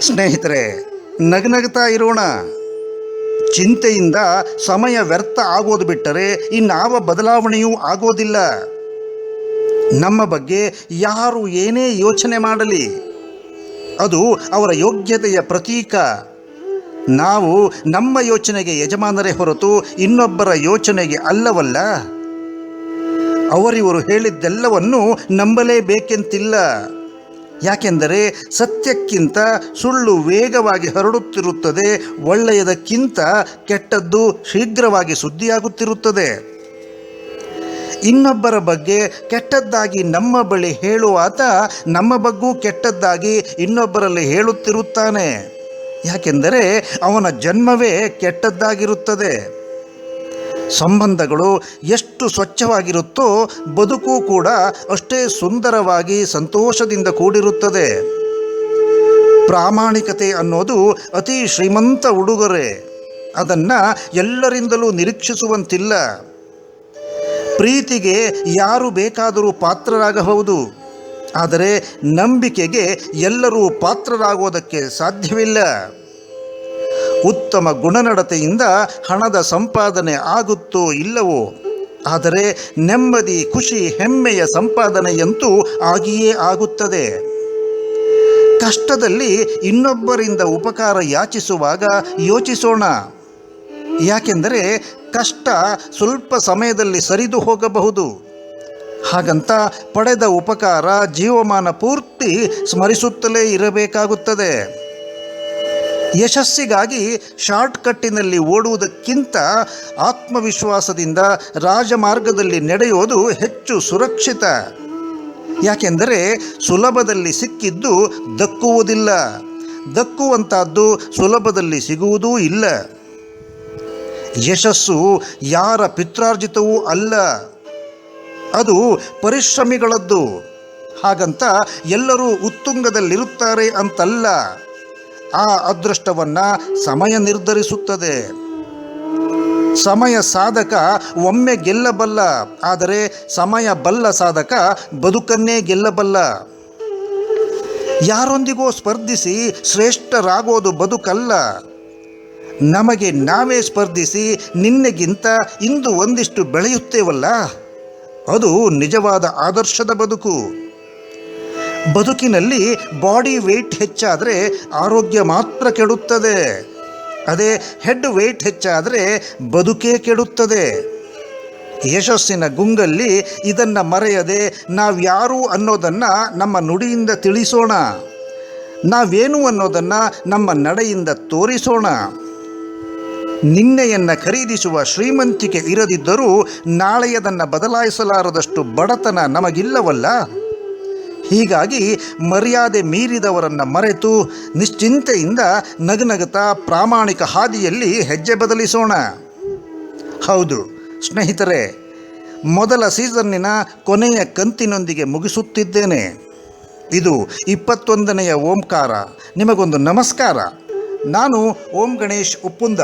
ಸ್ನೇಹಿತರೆ, ನಗನಗ್ತಾ ಇರೋಣ. ಚಿಂತೆಯಿಂದ ಸಮಯ ವ್ಯರ್ಥ ಆಗೋದು ಬಿಟ್ಟರೆ ಇನ್ನಾವ ಬದಲಾವಣೆಯೂ ಆಗೋದಿಲ್ಲ. ನಮ್ಮ ಬಗ್ಗೆ ಯಾರು ಏನೇ ಯೋಚನೆ ಮಾಡಲಿ, ಅದು ಅವರ ಯೋಗ್ಯತೆಯ ಪ್ರತೀಕ. ನಾವು ನಮ್ಮ ಯೋಚನೆಗೆ ಯಜಮಾನರೇ ಹೊರತು ಇನ್ನೊಬ್ಬರ ಯೋಚನೆಗೆ ಅಲ್ಲವಲ್ಲ? ಅವರಿವರು ಹೇಳಿದ್ದೆಲ್ಲವನ್ನು ನಂಬಲೇಬೇಕೆಂತಿಲ್ಲ. ಯಾಕೆಂದರೆ ಸತ್ಯಕ್ಕಿಂತ ಸುಳ್ಳು ವೇಗವಾಗಿ ಹರಡುತ್ತಿರುತ್ತದೆ, ಒಳ್ಳೆಯದಕ್ಕಿಂತ ಕೆಟ್ಟದ್ದು ಶೀಘ್ರವಾಗಿ ಸುದ್ದಿಯಾಗುತ್ತಿರುತ್ತದೆ. ಇನ್ನೊಬ್ಬರ ಬಗ್ಗೆ ಕೆಟ್ಟದ್ದಾಗಿ ನಮ್ಮ ಬಳಿ ಹೇಳುವಾತ ನಮ್ಮ ಬಗ್ಗೂ ಕೆಟ್ಟದ್ದಾಗಿ ಇನ್ನೊಬ್ಬರಲ್ಲಿ ಹೇಳುತ್ತಿರುತ್ತಾನೆ. ಯಾಕೆಂದರೆ ಅವನ ಜನ್ಮವೇ ಕೆಟ್ಟದ್ದಾಗಿರುತ್ತದೆ. ಸಂಬಂಧಗಳು ಎಷ್ಟು ಸ್ವಚ್ಛವಾಗಿರುತ್ತೋ ಬದುಕು ಕೂಡ ಅಷ್ಟೇ ಸುಂದರವಾಗಿ ಸಂತೋಷದಿಂದ ಕೂಡಿರುತ್ತದೆ. ಪ್ರಾಮಾಣಿಕತೆ ಅನ್ನೋದು ಅತಿ ಶ್ರೀಮಂತ ಉಡುಗೊರೆ. ಅದನ್ನು ಎಲ್ಲರಿಂದಲೂ ನಿರೀಕ್ಷಿಸುವಂತಿಲ್ಲ. ಪ್ರೀತಿಗೆ ಯಾರು ಬೇಕಾದರೂ ಪಾತ್ರರಾಗಬಹುದು. ಆದರೆ ನಂಬಿಕೆಗೆ ಎಲ್ಲರೂ ಪಾತ್ರರಾಗೋದಕ್ಕೆ ಸಾಧ್ಯವಿಲ್ಲ. ಉತ್ತಮ ಗುಣನಡತೆಯಿಂದ ಹಣದ ಸಂಪಾದನೆ ಆಗುತ್ತೋ ಇಲ್ಲವೋ? ಆದರೆ ನೆಮ್ಮದಿ, ಖುಷಿ, ಹೆಮ್ಮೆಯ ಸಂಪಾದನೆಯಂತೂ ಆಗಿಯೇ ಆಗುತ್ತದೆ. ಕಷ್ಟದಲ್ಲಿ ಇನ್ನೊಬ್ಬರಿಂದ ಉಪಕಾರ ಯಾಚಿಸುವಾಗ ಯೋಚಿಸೋಣ. ಯಾಕೆಂದರೆ ಕಷ್ಟ ಸ್ವಲ್ಪ ಸಮಯದಲ್ಲಿ ಸರಿದು ಹೋಗಬಹುದು. ಹಾಗಂತ ಪಡೆದ ಉಪಕಾರ ಜೀವಮಾನ ಪೂರ್ತಿ ಸ್ಮರಿಸುತ್ತಲೇ ಇರಬೇಕಾಗುತ್ತದೆ. ಯಶಸ್ಸಿಗಾಗಿ ಶಾರ್ಟ್ಕಟ್ಟಿನಲ್ಲಿ ಓಡುವುದಕ್ಕಿಂತ ಆತ್ಮವಿಶ್ವಾಸದಿಂದ ರಾಜಮಾರ್ಗದಲ್ಲಿ ನಡೆಯೋದು ಹೆಚ್ಚು ಸುರಕ್ಷಿತ. ಯಾಕೆಂದರೆ ಸುಲಭದಲ್ಲಿ ಸಿಕ್ಕಿದ್ದು ದಕ್ಕುವುದಿಲ್ಲ. ದಕ್ಕುವಂತಹದ್ದು ಸುಲಭದಲ್ಲಿ ಸಿಗುವುದೂ ಇಲ್ಲ. ಯಶಸ್ಸು ಯಾರ ಪಿತ್ರಾರ್ಜಿತವೂ ಅಲ್ಲ. ಅದು ಪರಿಶ್ರಮಿಗಳದ್ದು. ಹಾಗಂತ ಎಲ್ಲರೂ ಉತ್ತುಂಗದಲ್ಲಿರುತ್ತಾರೆ ಅಂತಲ್ಲ. ಆ ಅದೃಷ್ಟವನ್ನು ಸಮಯ ನಿರ್ಧರಿಸುತ್ತದೆ. ಸಮಯ ಸಾಧಕ ಒಮ್ಮೆ ಗೆಲ್ಲಬಲ್ಲ, ಆದರೆ ಸಮಯ ಬಲ್ಲ ಸಾಧಕ ಬದುಕನ್ನೇ ಗೆಲ್ಲಬಲ್ಲ. ಯಾರೊಂದಿಗೋ ಸ್ಪರ್ಧಿಸಿ ಶ್ರೇಷ್ಠರಾಗೋದು ಬದುಕಲ್ಲ. ನಮಗೆ ನಾವೇ ಸ್ಪರ್ಧಿಸಿ ನಿನ್ನೆಗಿಂತ ಇಂದು ಒಂದಿಷ್ಟು ಬೆಳೆಯುತ್ತೇವಲ್ಲ? ಅದು ನಿಜವಾದ ಆದರ್ಶದ ಬದುಕು. ಬದುಕಿನಲ್ಲಿ ಬಾಡಿ ವೆಯ್ಟ್ ಹೆಚ್ಚಾದರೆ ಆರೋಗ್ಯ ಮಾತ್ರ ಕೆಡುತ್ತದೆ. ಅದೇ ಹೆಡ್ ವೆಯ್ಟ್ ಹೆಚ್ಚಾದರೆ ಬದುಕೇ ಕೆಡುತ್ತದೆ. ಯಶಸ್ಸಿನ ಗುಂಗಲ್ಲಿ ಇದನ್ನು ಮರೆಯದೆ ನಾವ್ಯಾರು ಅನ್ನೋದನ್ನು ನಮ್ಮ ನುಡಿಯಿಂದ ತಿಳಿಸೋಣ. ನಾವೇನು ಅನ್ನೋದನ್ನು ನಮ್ಮ ನಡೆಯಿಂದ ತೋರಿಸೋಣ. ನಿನ್ನೆಯನ್ನು ಖರೀದಿಸುವ ಶ್ರೀಮಂತಿಕೆ ಇರದಿದ್ದರೂ ನಾಳೆಯದನ್ನು ಬದಲಾಯಿಸಲಾರದಷ್ಟು ಬಡತನ ನಮಗಿಲ್ಲವಲ್ಲ? ಹೀಗಾಗಿ ಮರ್ಯಾದೆ ಮೀರಿದವರನ್ನು ಮರೆತು ನಿಶ್ಚಿಂತೆಯಿಂದ ನಗನಗುತ್ತಾ ಪ್ರಾಮಾಣಿಕ ಹಾದಿಯಲ್ಲಿ ಹೆಜ್ಜೆ ಬದಲಿಸೋಣ. ಹೌದು, ಸ್ನೇಹಿತರೆ, ಮೊದಲ ಸೀಸನ್ನಿನ ಕೊನೆಯ ಕಂತಿನೊಂದಿಗೆ ಮುಗಿಸುತ್ತಿದ್ದೇನೆ. ಇದು ಇಪ್ಪತ್ತೊಂದನೆಯ ಓಂಕಾರ. ನಿಮಗೊಂದು ನಮಸ್ಕಾರ. ನಾನು ಓಂ ಗಣೇಶ್ ಉಪ್ಪುಂದ.